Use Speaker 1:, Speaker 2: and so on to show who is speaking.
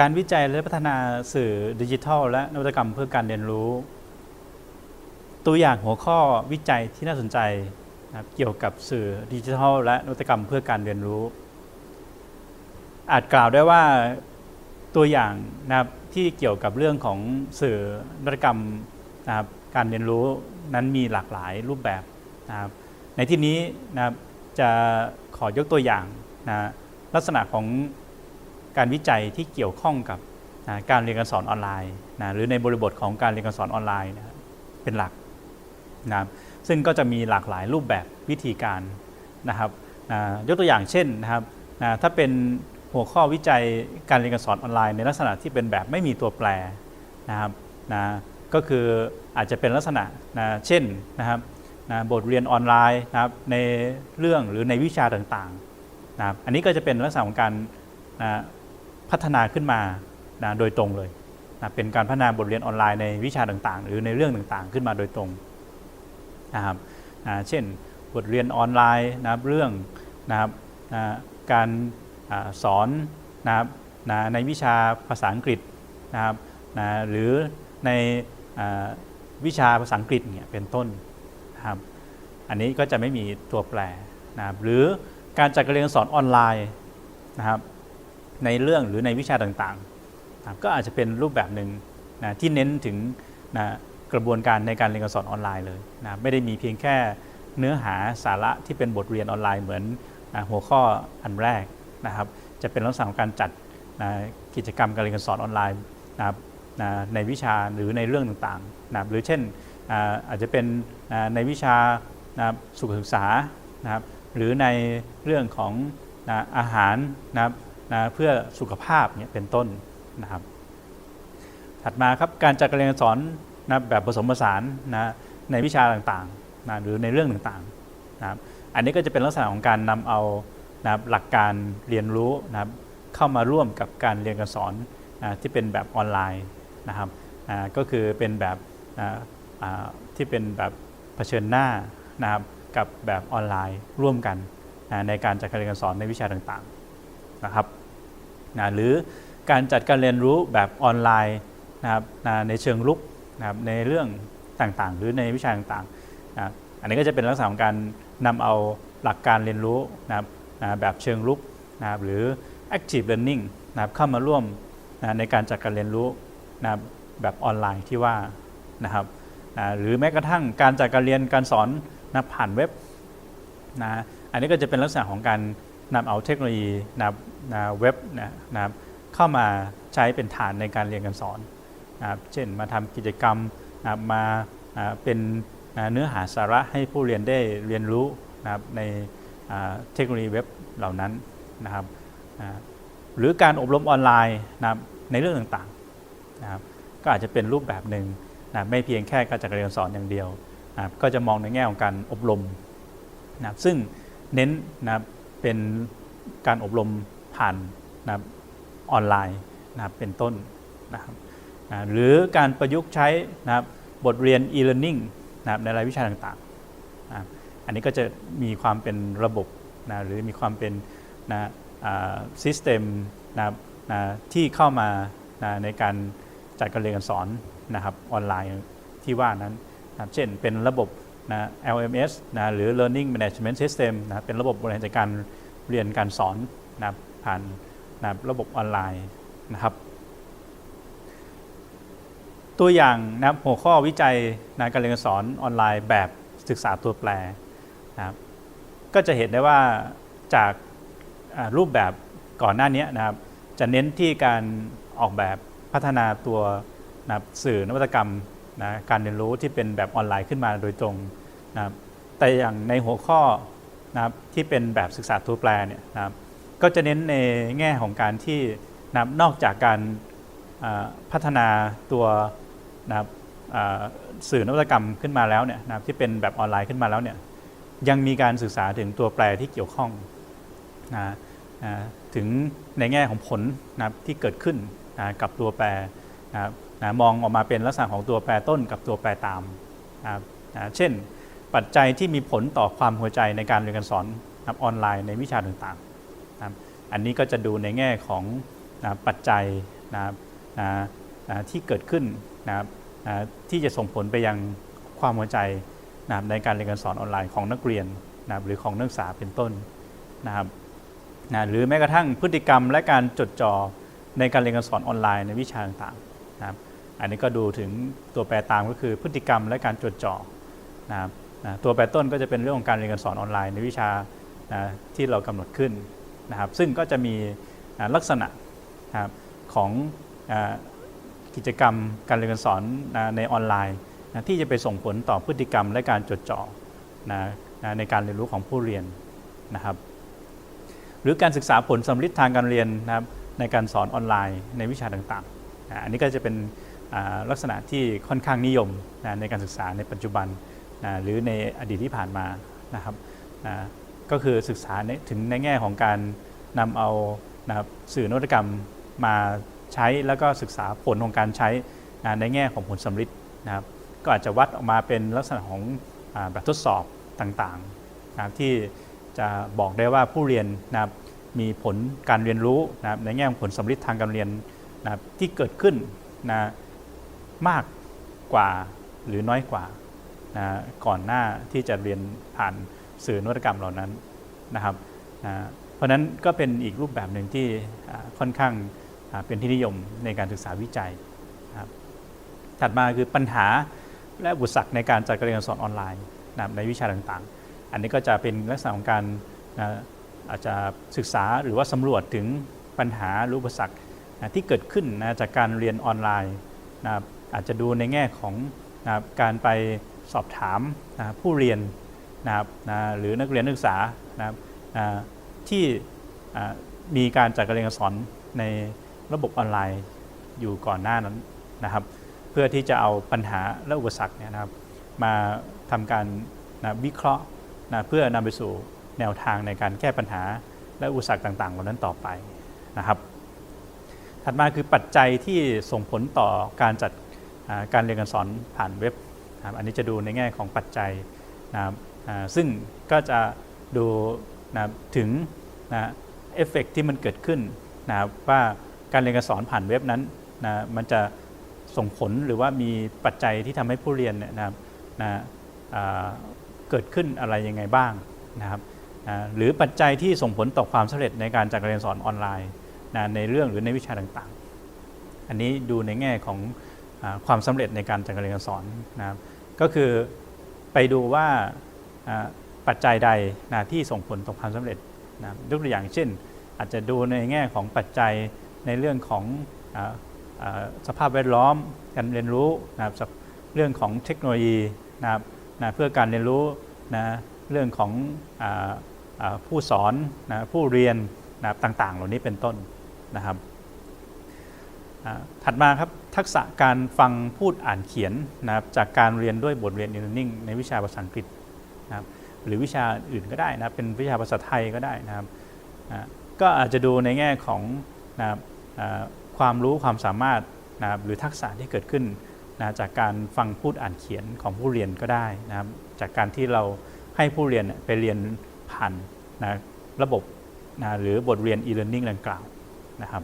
Speaker 1: การวิจัยและพัฒนาสื่อดิจิทัล และนวัตกรรมเพื่อการเรียนรู้ ตัวอย่างหัวข้อวิจัยที่น่าสนใจนะเกี่ยวกับสื่อดิจิทัล และนวัตกรรมเพื่อการเรียนรู้ อาจกล่าวได้ว่าตัวอย่างนะครับที่เกี่ยวกับเรื่องของสื่อนวัตกรรมนะครับการเรียนรู้นั้นมีหลากหลายรูปแบบนะครับในที่นี้นะครับจะขอยกตัวอย่างนะลักษณะของ การวิจัยที่เกี่ยวข้องกับนะการเรียนการสอนออนไลน์นะหรือในบริบทของการเรียนการสอนออนไลน์นะเป็นหลักนะครับซึ่งก็จะมีหลากหลายรูปแบบวิธีการนะครับนะยกตัวอย่างเช่นนะครับนะถ้าเป็นหัวข้อวิจัยการเรียนการสอนออนไลน์ ในลักษณะที่เป็นแบบไม่มีตัวแปรนะครับนะก็คืออาจจะเป็นลักษณะนะเช่นนะครับนะบทเรียนออนไลน์นะครับในเรื่องหรือในวิชาต่างๆนะครับอันนี้ก็จะเป็นลักษณะของการนะ พัฒนาขึ้นมานะโดยตรงเลยนะเป็นการพัฒนาบทเรียนออนไลน์ในวิชาต่างๆ หรือในเรื่องต่างๆ ขึ้นมาโดยตรงนะครับนะเช่นบทเรียนออนไลน์นะครับเรื่องนะครับนะการสอนนะครับนะในวิชาภาษาอังกฤษนะครับนะหรือในวิชาภาษาอังกฤษเนี่ยเป็นต้นนะครับอันนี้ก็จะไม่มีตัวแปรนะครับหรือการจัดการเรียนการสอนออนไลน์นะครับ ในเรื่องหรือในวิชาต่างๆนะก็อาจจะเป็นรูปแบบหนึ่งนะที่เน้นถึงนะกระบวนการในการเรียนการสอนออนไลน์เลยนะไม่ได้มีเพียงแค่เนื้อหาสาระที่เป็นบทเรียนออนไลน์เหมือนนะหัวข้ออันแรกนะครับ จะเป็นลักษณะของการจัดนะกิจกรรมการเรียนการสอนออนไลน์นะครับนะในวิชาหรือในเรื่องต่างๆนะหรือเช่นอาอาจจะเป็นนะในวิชานะสุขศึกษานะครับหรือในเรื่องของนะอาหารนะครับ นะเพื่อสุขภาพเนี่ยเป็นต้นนะครับ ถัดมาครับการจัดการเรียนสอนนะแบบผสมผสานนะในวิชาต่างๆนะหรือในเรื่องต่างๆนะครับอันนี้ก็จะเป็นลักษณะของการนำเอานะหลักการเรียนรู้นะครับเข้ามาร่วมกับการเรียนการสอนนะที่เป็นแบบออนไลน์นะครับก็คือเป็นแบบที่เป็นแบบเผชิญหน้านะครับกับแบบออนไลน์ร่วมกันนะในการจัดการเรียนการสอนในวิชาต่างๆนะครับ นะหรือการจัดการเรียนรู้แบบออนไลน์นะครับนะในเชิงลุกนะครับในเรื่องต่างๆ หรือในวิชาต่างๆนะอันนี้ก็จะเป็นลักษณะของการนำเอาหลักการเรียนรู้นะครับนะแบบเชิงลุกนะครับหรือ active learning นะครับเข้ามาร่วมนะในการจัดการเรียนรู้นะแบบออนไลน์ที่ว่านะครับนะหรือแม้กระทั่งการจัดการเรียนการสอนนะผ่านเว็บนะอันนี้ก็จะเป็นลักษณะของการ นำเอาเทคโนโลยีนะนะเว็บนะนะครับเข้ามาใช้เป็นฐานในการเรียนการสอนนะครับเช่นมาทำกิจกรรมนะครับมาเป็นเนื้อหาสาระให้ผู้เรียนได้เรียนรู้นะครับในเทคโนโลยีเว็บเหล่านั้นนะครับหรือการอบรมออนไลน์นะครับในเรื่องต่างๆนะครับก็อาจจะเป็นรูปแบบหนึ่งนะไม่เพียงแค่การจัดการเรียนการสอนอย่างเดียวนะก็จะมองในแง่ของการอบรมนะซึ่งเน้นนะครับ เป็นการอบรมผ่านนะครับออนไลน์นะครับเป็นต้นนะครับนะหรือการประยุกต์ใช้นะครับบทเรียน e-learning นะครับในรายวิชาต่างๆนะอันนี้ก็จะมีความเป็นระบบนะหรือมีความเป็นนะซิสเต็มนะครับนะที่เข้ามานะในการจัดการเรียนการสอนนะครับออนไลน์ที่ว่านั้นนะเช่นเป็นระบบ นะ LMS นะหรือ Learning Management System นะเป็นระบบบริหารจัดการเรียนการสอนนะผ่านนะระบบออนไลน์นะครับ ตัวอย่างนะหัวข้อวิจัยนะการเรียนการสอนออนไลน์แบบศึกษาตัวแปรนะครับก็จะเห็นได้ว่าจากรูปแบบก่อนหน้านี้นะครับ จะเน้นที่การออกแบบพัฒนาตัวนะสื่อนวัตกรรมนะการเรียนรู้ที่เป็นแบบออนไลน์ขึ้นมาโดยตรง นะครับแต่อย่างในหัวข้อนะครับที่เป็นแบบศึกษาตัวแปรเนี่ยนะครับก็จะเน้นในแง่ของการที่นะครับนอกจากการพัฒนาตัวนะครับสื่อนวัตกรรมขึ้นมาแล้วเนี่ยนะครับที่เป็นแบบออนไลน์ขึ้นมาแล้วเนี่ยยังมีการศึกษาถึงตัวแปรที่เกี่ยวข้องนะนะถึงในแง่ของผลนะครับที่เกิดขึ้นนะกับตัวแปรนะครับนะมองออกมาเป็นลักษณะของตัวแปรต้นกับตัวแปรตามนะครับนะเช่น ปัจจัยที่มีผลต่อความหัวใจในการเรียนการสอนนะออนไลน์ในวิชาต่างๆนะอันนี้ก็จะดูในแง่ของนะปัจจัยนะนะนะที่เกิดขึ้นนะนะที่จะส่งผลไปยังความเข้าใจนะในการเรียนการสอนออนไลน์ของนักเรียนนะหรือของนักศึกษาเป็นต้นนะครับนะหรือแม้กระทั่งพฤติกรรมและการจดจ่อในการเรียนการสอนออนไลน์ในวิชาต่างๆนะครับอันนี้ก็ดูถึงตัวแปรตามก็คือพฤติกรรมและการจดจ่อนะครับ นะตัวแปรต้นก็จะเป็นเรื่องของการเรียนการสอนออนไลน์ในวิชานะที่เรากำหนดขึ้นนะครับ ซึ่งก็จะมีลักษณะนะครับของกิจกรรมการเรียนการสอนนะในออนไลน์นะที่จะไปส่งผลต่อพฤติกรรมและการจดจ่อนะนะในการเรียนรู้ของผู้เรียนนะครับ หรือการศึกษาผลสำลิดทางการเรียนนะครับในการสอนออนไลน์ในวิชาต่างๆ อันนี้ก็จะเป็นลักษณะที่ค่อนข้างนิยมในการศึกษาในปัจจุบัน นะหรือในอดีตที่ผ่านมานะครับนะก็คือศึกษาถึงในแง่ของการนำเอานะครับสื่อนวัตกรรมมาใช้แล้วก็ศึกษาผลของการใช้นะในแง่ของผลสำลิดนะครับก็อาจจะวัดออกมาเป็นลักษณะของอแบบทดสอบต่างๆนะครับที่จะบอกได้ว่าผู้เรียนนะครับมีผลการเรียนรู้นะครับในแง่ของผลสำลิดทางการเรียนนะครับที่เกิดขึ้นนะมากกว่าหรือน้อยกว่า นะก่อนหน้าที่จะเรียนผ่านสื่อนวัตกรรมเหล่านั้นนะครับนะเพราะฉะนั้นก็เป็นอีกรูปแบบหนึ่งที่ค่อนข้างเป็นที่นิยมในการศึกษาวิจัยนะครับถัดมาคือปัญหาและอุปสรรคในการจัดการเรียนการสอนออนไลน์นะในวิชาต่างๆ อันนี้ก็จะเป็นลักษณะของการนะอาจจะศึกษาหรือว่าสำรวจถึงปัญหาหรืออุปสรรคนะที่เกิดขึ้นนะจากการเรียนออนไลน์นะอาจจะดูในแง่ของนะการไป สอบถามนะผู้เรียนนะครับนะหรือนักเรียนนักศึกษานะครับนะที่มีการจัดการเรียนการสอนในระบบออนไลน์อยู่ก่อนหน้านั้นนะครับ เพื่อที่จะเอาปัญหาและอุปสรรคเนี่ยนะครับ มาทำการนะวิเคราะห์นะเพื่อนำไปสู่แนวทางในการแก้ปัญหาและอุปสรรคต่างๆเหล่านั้นต่อไปนะครับ ถัดมาคือปัจจัยที่ส่งผลต่อการจัดการเรียนการสอนผ่านเว็บ นะครับอันนี้จะดูในแง่ของปัจจัยนะครับซึ่งก็จะดูนะถึงนะเอฟเฟกที่มันเกิดขึ้นนะครับว่าการเรียนการสอนผ่านเว็บนั้นนะมันจะส่งผลหรือว่ามีปัจจัยที่ทำให้ผู้เรียนเนี่ยนะครับนะเกิดขึ้นอะไรยังไงบ้างนะครับหรือปัจจัยที่ส่งผลต่อความสำเร็จในการจัดการเรียนสอนออนไลน์นะในเรื่องหรือในวิชาต่างๆ อันนี้ดูในแง่ของ ความสำเร็จในการจัดการเรียนการสอนนะครับก็คือไปดูว่าปัจจัยใดนะที่ส่งผลต่อความสำเร็จนะครับยกตัวอย่างเช่น อาจจะดูในแง่ของปัจจัยในเรื่องของออสภาพแวดล้อมการเรียนรู้นะครับเรื่องของเทคโนโลยีนะครับนะเพื่อการเรียนรู้นะเรื่องของออผู้สอนนะผู้เรียนนะต่างๆ เหล่านี้เป็นต้นนะครับถัดมาครับทักษะการฟังพูดอ่านเขียนนะครับจากการเรียนด้วยบทเรียน e-learning ในวิชาภาษาอังกฤษนะครับหรือวิชาอื่นก็ได้นะเป็นวิชาภาษาไทยก็ได้นะครับก็อาจจะดูในแง่ของนะครับความรู้ความสามารถนะครับหรือทักษะที่เกิดขึ้นนะจากการฟังพูดอ่านเขียนของผู้เรียนก็ได้นะครับจากการที่เราให้ผู้เรียนไปเรียนผ่านนะระบบนะหรือบทเรียน e-learning ดังกล่าวนะครับ